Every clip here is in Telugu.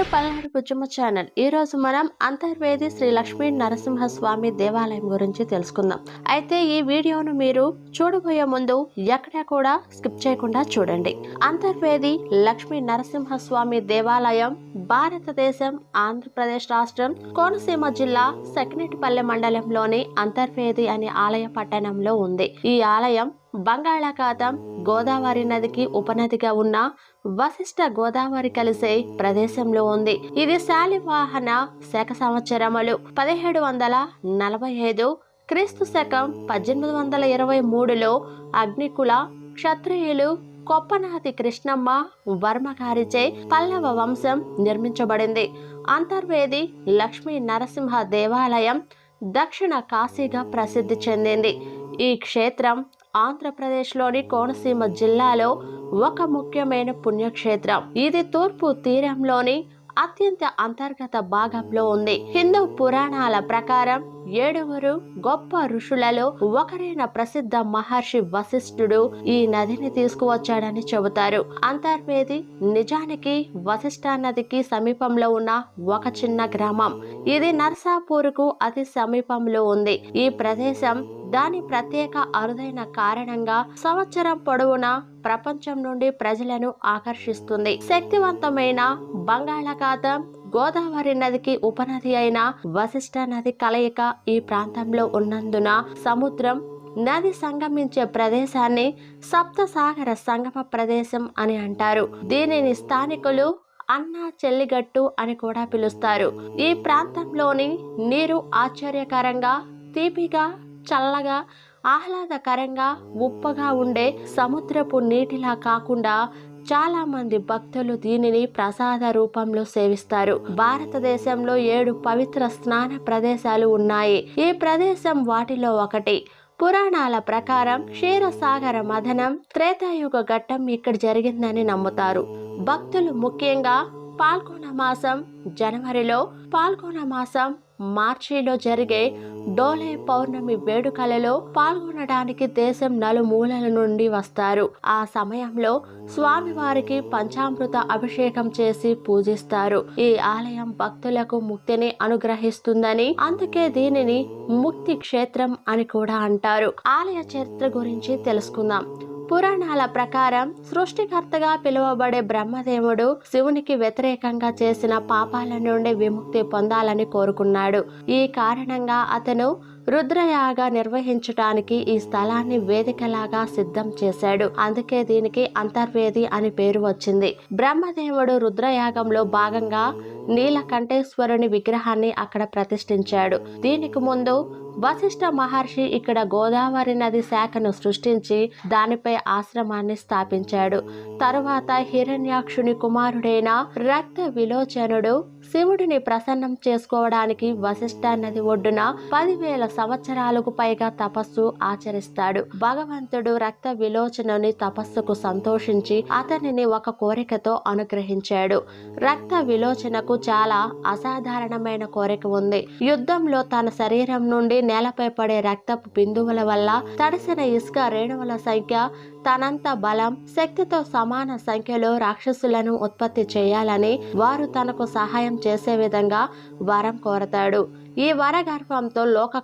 To Palnadu Bujjamma channel. ఈ రోజు మనం అంతర్వేది శ్రీ లక్ష్మీ నరసింహస్వామి దేవాలయం గురించి తెలుసుకుందాం. అయితే ఈ వీడియోను మీరు చూడబోయే ముందు ఎక్కడా కూడా స్కిప్ చేయకుండా చూడండి. అంతర్వేది లక్ష్మీ నరసింహస్వామి దేవాలయం భారతదేశం ఆంధ్రప్రదేశ్ రాష్ట్రం కోనసీమ జిల్లా సకినేటిపల్లె మండలంలోని అంతర్వేది అనే ఆలయ పట్టణంలో ఉంది. ఈ ఆలయం బంగాళాఖాతం గోదావరి నదికి ఉపనదిగా ఉన్న వశిష్ట గోదావరి కలిసే ప్రదేశంలో ఉంది. ఇది శాలివాహన శక సంవత్సరములు పదిహేడు వందల నలభై ఐదు క్రీస్తు శకం పద్దెనిమిది వందల ఇరవై మూడులో అగ్నికుల క్షత్రియులు కొప్పనాతి కృష్ణమ్మ వర్మ గారిచే పల్లవ వంశం నిర్మించబడింది. అంతర్వేది లక్ష్మీ నరసింహ దేవాలయం దక్షిణ కాశీగా ప్రసిద్ధి చెందింది. ఈ క్షేత్రం ఆంధ్రప్రదేశ్లోని కోనసీమ జిల్లాలో ఒక ముఖ్యమైన పుణ్యక్షేత్రం. ఇది తూర్పు తీరంలోని అత్యంత అంతర్గత భాగంలో ఉంది. హిందూ పురాణాల ప్రకారం ఏడుగురు గొప్ప ఋషులలో ఒకరైన ప్రసిద్ధ మహర్షి వశిష్ఠుడు ఈ నదిని తీసుకువచ్చాడని చెబుతారు. అంతర్వేది నిజానికి వశిష్ఠ నదికి సమీపంలో ఉన్న ఒక చిన్న గ్రామం. ఇది నర్సాపూర్కు అతి సమీపంలో ఉంది. ఈ ప్రదేశం దాని ప్రత్యేక అరుదైన కారణంగా సంవత్సరం పొడవునా ప్రపంచం నుండి ప్రజలను ఆకర్షిస్తుంది. శక్తివంతమైన బంగాళాఖాతం గోదావరి నదికి ఉపనది అయిన వశిష్ట నది కలయిక ఈ ప్రాంతంలో ఉన్నందున సముద్రం నది సంగమించే ప్రదేశాన్ని సప్తసాగర సంగమ ప్రదేశం అని అంటారు. దీనిని స్థానికులు అన్న చెల్లిగట్టు అని కూడా పిలుస్తారు. ఈ ప్రాంతంలోని నీరు ఆశ్చర్యకరంగా తీపిగా చల్లగా ఆహ్లాదకరంగా ఉప్పగా ఉండే సముద్రపు నీటిలా కాకుండా చాలా మంది భక్తులు దీనిని ప్రసాద రూపంలో సేవిస్తారు. భారతదేశంలో ఏడు పవిత్ర స్నాన ప్రదేశాలు ఉన్నాయి. ఈ ప్రదేశం వాటిలో ఒకటి. పురాణాల ప్రకారం క్షీరసాగర మథనం త్రేతాయుగ ఘట్టం ఇక్కడ జరిగిందని నమ్ముతారు. భక్తులు ముఖ్యంగా పాల్గొన మాసం జనవరిలో పాల్గొన మాసం మార్చిలో జరిగే డోలే పౌర్ణమి వేడుకలలో పాల్గొనడానికి దేశం నలుమూలల నుండి వస్తారు. ఆ సమయంలో స్వామివారికి పంచామృత అభిషేకం చేసి పూజిస్తారు. ఈ ఆలయం భక్తులకు ముక్తిని అనుగ్రహిస్తుందని అందుకే దీనిని ముక్తి క్షేత్రం అని కూడా అంటారు. ఆలయ చరిత్ర గురించి తెలుసుకుందాం. పురాణాల ప్రకారం సృష్టికర్తగా పిలువబడే బ్రహ్మదేవుడు శివునికి వ్యతిరేకంగా చేసిన పాపాల నుండి విముక్తి పొందాలని కోరుకున్నాడు. ఈ కారణంగా అతను రుద్రయాగ నిర్వహించటానికి ఈ స్థలాన్ని వేదికలాగా సిద్ధం చేశాడు. అందుకే దీనికి అంతర్వేది అని పేరు వచ్చింది. బ్రహ్మదేవుడు రుద్రయాగంలో భాగంగా నీలకంఠేశ్వరుని విగ్రహాన్ని అక్కడ ప్రతిష్ఠించాడు. దీనికి ముందు వశిష్ఠ మహర్షి ఇక్కడ గోదావరి నది శాఖను సృష్టించి దానిపై ఆశ్రమాన్ని స్థాపించాడు. తరువాత హిరణ్యాక్షుని కుమారుడైన రక్త విలోచనుడు శివుడిని ప్రసన్నం చేసుకోవడానికి వశిష్ఠ నది ఒడ్డున పదివేల సంవత్సరాలకు పైగా తపస్సు ఆచరిస్తాడు. భగవంతుడు రక్త విలోచనని తపస్సుకు సంతోషించి అతనిని ఒక కోరికతో అనుగ్రహించాడు. రక్త విలోచనకు చాలా అసాధారణమైన కోరిక ఉంది. యుద్ధంలో తన శరీరం నుండి నేలపై పడే రక్తపు బిందువుల వల్ల తడిసిన ఇసుక రేణువుల సంఖ్య తనంత బలం శక్తితో సమాన సంఖ్యలో రాక్షసులను ఉత్పత్తి చేయాలని వారు తనకు సహాయం చేసే విధంగా వరం కోరతాడు. ఈ వరగర్భంతో లోక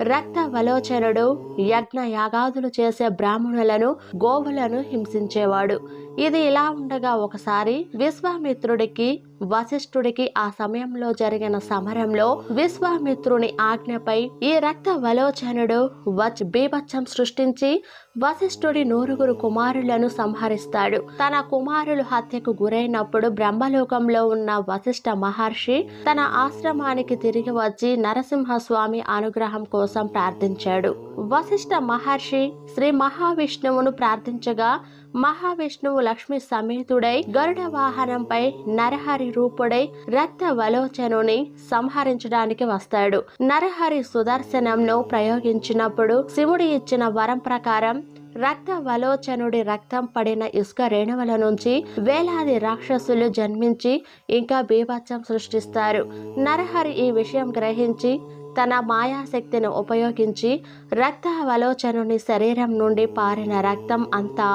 రక్తవలోచనుడు రక్త వలోచనుడు యజ్ఞ యాగాదులు చేసే బ్రాహ్మణులను గోవులను హింసించేవాడు. ఇది ఇలా ఉండగా ఒకసారి విశ్వామిత్రుడికి వశిష్ఠుడికి ఆ సమయంలో జరిగిన సమరంలో విశ్వామిత్రుని ఆజ్ఞపై ఈ రక్త వలోచనుడు వచ్ బీభత్సం సృష్టించి వశిష్ఠుడి నూరుగురు కుమారులను సంహరిస్తాడు. తన కుమారులు హత్యకు గురైనప్పుడు బ్రహ్మలోకంలో ఉన్న వశిష్ఠ మహర్షి తన ఆశ్రమానికి తిరిగి వచ్చి నరసింహస్వామి అనుగ్రహం కోసం ప్రార్థించాడు. వశిష్ఠ మహర్షి శ్రీ మహావిష్ణువును ప్రార్థించగా మహావిష్ణువు లక్ష్మి సమేతుడై గరుడ వాహనంపై నరహరి రూపుడై రక్త వలోచనుని సంహరించడానికి వస్తాడు. నరహరి సుదర్శనంను ప్రయోగించినప్పుడు శివుడు ఇచ్చిన వరం ప్రకారం రక్త వలోచనుడి రక్తం పడిన ఇసుక రేణువుల నుంచి వేలాది రాక్షసులు జన్మించి ఇంకా బీభత్సం సృష్టిస్తారు. నరహరి ఈ విషయం గ్రహించి తన మాయాశక్తిని ఉపయోగించి రక్త అవలోచనుని శరీరం నుండి పారిన రక్తం అంతా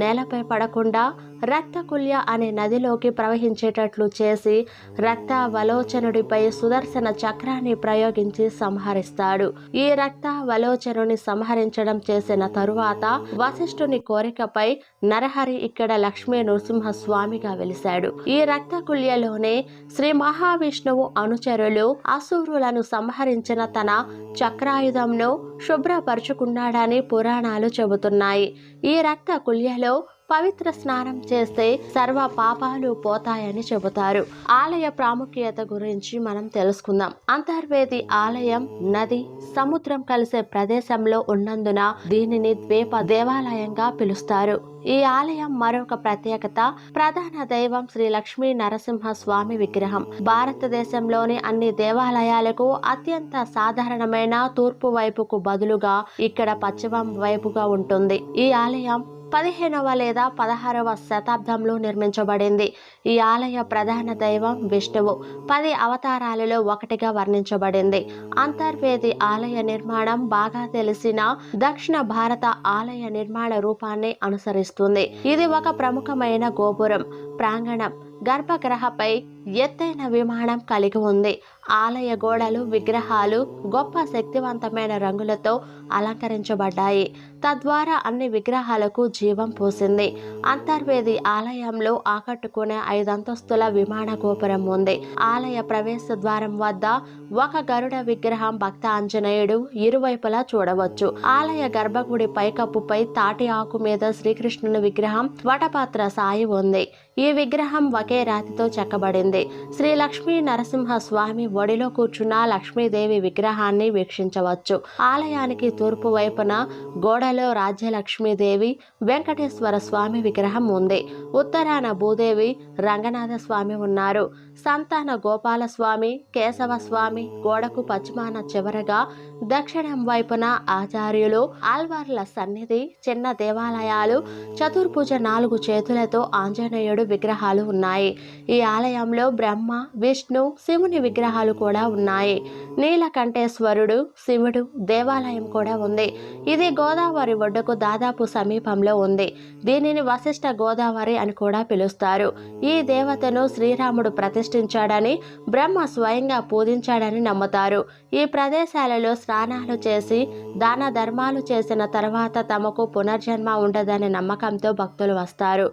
నేలపై పడకుండా రక్తకుల్య అనే నదిలోకి ప్రవహించేటట్లు చేసి రక్త వలోచనుడిపై సుదర్శన చక్రాన్ని ప్రయోగించి సంహరిస్తాడు. ఈ రక్త వలోచనుని సంహరించడం చేసిన తరువాత వశిష్ఠుని కోరికపై నరహరి ఇక్కడ లక్ష్మీ నృసింహస్వామిగా వెలిశాడు. ఈ రక్తకుల్యలోనే శ్రీ మహావిష్ణువు అనుచరులు అసూరులను సంహరించిన తన చక్రాయుధంను శుభ్రపరుచుకున్నాడని పురాణాలు చెబుతున్నాయి. ఈ రక్త కుల్యలో పవిత్ర స్నానం చేస్తే సర్వ పాపాలు పోతాయని చెబుతారు. ఆలయ ప్రాముఖ్యత గురించి మనం తెలుసుకుందాం. అంతర్వేది ఆలయం నది సముద్రం కలిసే ప్రదేశంలో ఉన్నందున దీనిని ద్వీప దేవాలయంగా పిలుస్తారు. ఈ ఆలయం మరొక ప్రత్యేకత ప్రధాన దైవం శ్రీ లక్ష్మీ నరసింహ స్వామి విగ్రహం. భారతదేశంలోని అన్ని దేవాలయాలకు అత్యంత సాధారణమైన తూర్పు వైపుకు బదులుగా ఇక్కడ పశ్చిమం వైపుగా ఉంటుంది. ఈ ఆలయం పదిహేనవ లేదా పదహారవ శతాబ్దంలో నిర్మించబడింది. ఈ ఆలయ ప్రధాన దైవం విష్ణువు. పది అవతారాలలో ఒకటిగా వర్ణించబడింది. అంతర్వేది ఆలయ నిర్మాణం బాగా తెలిసిన దక్షిణ భారత ఆలయ నిర్మాణ రూపాన్ని అనుసరిస్తుంది. ఇది ఒక ప్రముఖమైన గోపురం. ప్రాంగణం. గర్భగ్రహపై ఎత్తైన విమానం కలిగి ఉంది. ఆలయ గోడలు విగ్రహాలు గొప్ప శక్తివంతమైన రంగులతో అలంకరించబడ్డాయి. తద్వారా అన్ని విగ్రహాలకు జీవం పోసింది. అంతర్వేది ఆలయంలో ఆకట్టుకునే ఐదంతస్తుల విమాన గోపురం ఉంది. ఆలయ ప్రవేశ ద్వారం వద్ద ఒక గరుడ విగ్రహం భక్త ఆంజనేయుడు ఇరువైపులా చూడవచ్చు. ఆలయ గర్భగుడి పైకప్పుపై తాటి ఆకు మీద శ్రీకృష్ణుని విగ్రహం వటపాత్ర సాయి ఉంది. ఈ విగ్రహం ఒకే రాతితో చెక్కబడింది. శ్రీ లక్ష్మీ నరసింహ స్వామి ఒడిలో కూర్చున్న లక్ష్మీదేవి విగ్రహాన్ని వీక్షించవచ్చు. ఆలయానికి తూర్పు వైపున గోడలో రాజ్యలక్ష్మీదేవి వెంకటేశ్వర స్వామి విగ్రహం ఉంది. ఉత్తరాన భూదేవి రంగనాథ స్వామి ఉన్నారు. సంతాన గోపాలస్వామి కేశవస్వామి కేశవ స్వామి గోడకు పశ్చిమాన చివరగా దక్షిణం వైపున ఆచార్యులు ఆల్వార్ల సన్నిధి చిన్న దేవాలయాలు చతుర్భుజ నాలుగు చేతులతో ఆంజనేయుడు విగ్రహాలు ఉన్నాయి. ఈ ఆలయంలో బ్రహ్మ విష్ణు శివుని విగ్రహాలు కూడా ఉన్నాయి. నీలకంఠేశ్వరుడు శివుడు దేవాలయం కూడా ఉంది. ఇది గోదావరి ఒడ్డుకు దాదాపు సమీపంలో ఉంది. దీనిని వశిష్ఠ గోదావరి అని కూడా పిలుస్తారు. ఈ దేవతను శ్రీరాముడు ప్రతిష్ఠించాడని బ్రహ్మ స్వయంగా పూజించాడని నమ్ముతారు. ఈ ప్రదేశాలలో స్నానాలు చేసి దాన ధర్మాలు చేసిన తర్వాత తమకు పునర్జన్మ ఉండదనే నమ్మకంతో భక్తులు వస్తారు.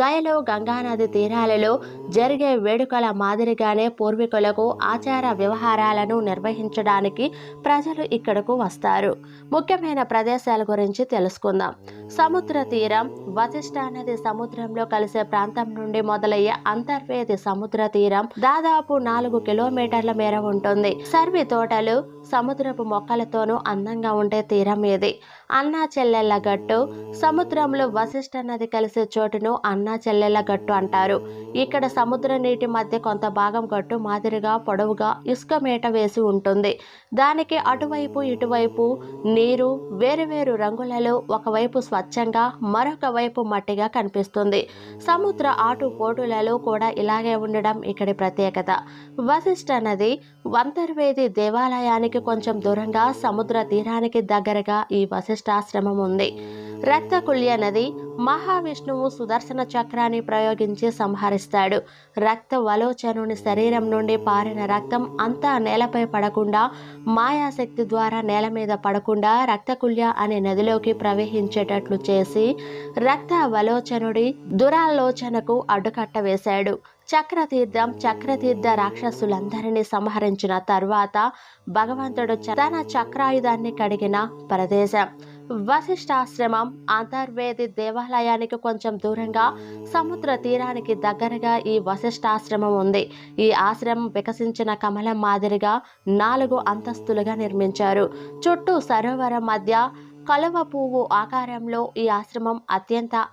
గయలో గంగానది తీరాలలో జరిగే వేడుకల మాదిరిగానే పూర్వీకులకు ఆచార వ్యవహారాలను నిర్వహించడానికి ప్రజలు ఇక్కడకు వస్తారు. ముఖ్యమైన ప్రదేశాల గురించి తెలుసుకుందాం. సముద్ర తీరం వశిష్ఠ నది సముద్రంలో కలిసే ప్రాంతం నుండి మొదలయ్యే అంతర్వేది సముద్ర తీరం దాదాపు నాలుగు కిలోమీటర్ల మేర ఉంటుంది. సర్వి తోటలు సముద్రపు మొక్కలతోనూ అందంగా ఉండే తీరం ఇది. అన్నా చెల్లెళ్ళ గట్టు సముద్రంలో వశిష్ఠ నది కలిసే చోటును అన్నా చెల్లెళ్ళ గట్టు అంటారు. ఇక్కడ సముద్ర నీటి మధ్య కొంత భాగం గట్టు మాదిరిగా పొడవుగా ఇసుక మేట వేసి ఉంటుంది. దానికి అటువైపు ఇటువైపు నీరు వేరువేరు రంగులలో ఒకవైపు స్వచ్ఛంగా మరొక వైపు మట్టిగా కనిపిస్తుంది. సముద్ర ఆటు పోటులలో కూడా ఇలాగే ఉండడం ఇక్కడి ప్రత్యేకత. వశిష్ఠ నది వంతర్వేది దేవాలయానికి కొంచెం దూరంగా సముద్ర తీరానికి దగ్గరగా ఈ వశిష్ఠాశ్రమం ఉంది. రక్తకుల్య నది మహావిష్ణువు సుదర్శన చక్రాన్ని ప్రయోగించి సంహరిస్తాడు. రక్త వలోచనుని శరీరం నుండి పారిన రక్తం అంతా నేలపై పడకుండా మాయాశక్తి ద్వారా నేల మీద పడకుండా రక్తకుల్య అనే నదిలోకి ప్రవహించేటట్లు చేసి రక్త వలోచనుడి దురాలోచనకు అడ్డుకట్ట వేశాడు. చక్రతీర్థం చక్రతీర్థ రాక్షసులందరినీ సంహరించిన తర్వాత భగవంతుడు తన చక్రాయుధాన్ని కడిగిన ప్రదేశం. వశిష్ఠాశ్రమం అంతర్వేది దేవాలయానికి కొంచెం దూరంగా సముద్ర తీరానికి దగ్గరగా ఈ వశిష్ఠాశ్రమం ఉంది. ఈ ఆశ్రమం వికసించిన కమలం మాదిరిగా నాలుగు అంతస్తులుగా నిర్మించారు. చుట్టూ సరోవరం మధ్య కలువ పువ్వు ఆకారంలో ఈ ఆశ్రమం అత్యంత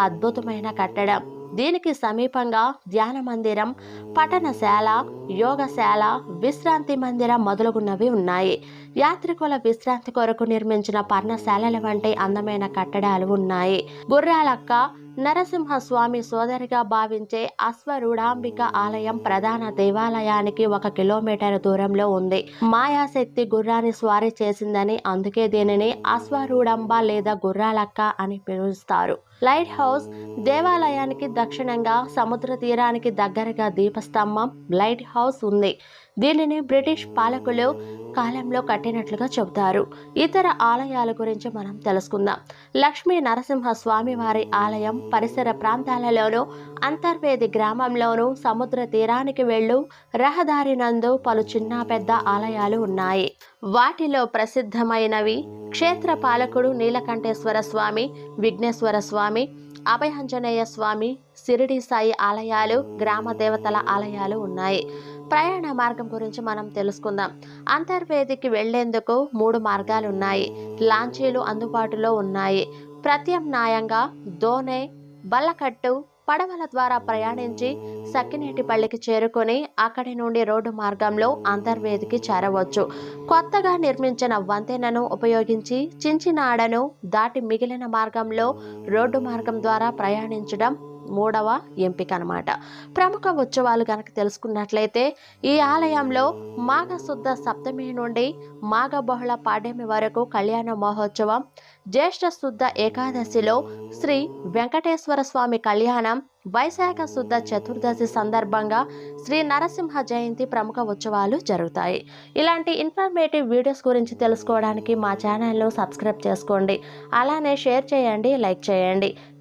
అద్భుతమైన కట్టడం. దీనికి సమీపంగా ధ్యాన మందిరం పఠనశాల యోగశాల విశ్రాంతి మందిరం మొదలగున్నవి ఉన్నాయి. యాత్రికుల విశ్రాంతి కొరకు నిర్మించిన పర్ణశాలల వంటి అందమైన కట్టడాలు ఉన్నాయి. గుర్రాలక్క నరసింహస్వామి సోదరిగా భావించే అశ్వరూఢాంబిక ఆలయం ప్రధాన దేవాలయానికి ఒక కిలోమీటర్ దూరంలో ఉంది. మాయాశక్తి గుర్రాన్ని స్వారీ చేసిందని అందుకే దీనిని అశ్వరూఢంబ లేదా గుర్రాలక్క అని పిలుస్తారు. లైట్ హౌస్ దేవాలయానికి దక్షిణంగా సముద్ర తీరానికి దగ్గరగా దీపస్తంభం లైట్ హౌస్ ఉంది. దీనిని బ్రిటిష్ పాలకులు కాలంలో కట్టినట్లుగా చెబుతారు. ఇతర ఆలయాల గురించి మనం తెలుసుకుందాం. లక్ష్మీ నరసింహ స్వామివారి ఆలయం పరిసర ప్రాంతాలలోనూ అంతర్వేది గ్రామంలోనూ సముద్ర తీరానికి వెళ్ళు రహదారి నందు పలు చిన్న పెద్ద ఆలయాలు ఉన్నాయి. వాటిలో ప్రసిద్ధమైనవి క్షేత్ర పాలకుడు నీలకంఠేశ్వర స్వామి విఘ్నేశ్వర స్వామి అభయాంజనేయ స్వామి సిరిడి సాయి ఆలయాలు గ్రామ దేవతల ఆలయాలు ఉన్నాయి. ప్రయాణ మార్గం గురించి మనం తెలుసుకుందాం. అంతర్వేదికి వెళ్ళేందుకు మూడు మార్గాలు ఉన్నాయి లాంచీలు అందుబాటులో ఉన్నాయి. ప్రత్యామ్నాయంగా దోనె బల్లకట్టు పడవల ద్వారా ప్రయాణించి సక్కినేటిపల్లికి చేరుకొని అక్కడి నుండి రోడ్డు మార్గంలో అంతర్వేదికి చేరవచ్చు. కొత్తగా నిర్మించిన వంతెనను ఉపయోగించి చించినాడను దాటి మిగిలిన మార్గంలో రోడ్డు మార్గం ద్వారా ప్రయాణించడం మూడవ ఎంపిక అన్నమాట. ప్రముఖ ఉత్సవాలు కనుక తెలుసుకున్నట్లయితే ఈ ఆలయంలో మాఘశుద్ధ సప్తమి నుండి మాఘ బహుళ పాడ్యమి వరకు కళ్యాణ మహోత్సవం జ్యేష్ఠ శుద్ధ ఏకాదశిలో శ్రీ వెంకటేశ్వర స్వామి కళ్యాణం వైశాఖ శుద్ధ చతుర్దశి సందర్భంగా శ్రీ నరసింహ జయంతి ప్రముఖ ఉత్సవాలు జరుగుతాయి. ఇలాంటి ఇన్ఫర్మేటివ్ వీడియోస్ గురించి తెలుసుకోవడానికి మా ఛానల్ను సబ్స్క్రైబ్ చేసుకోండి. అలానే షేర్ చేయండి లైక్ చేయండి.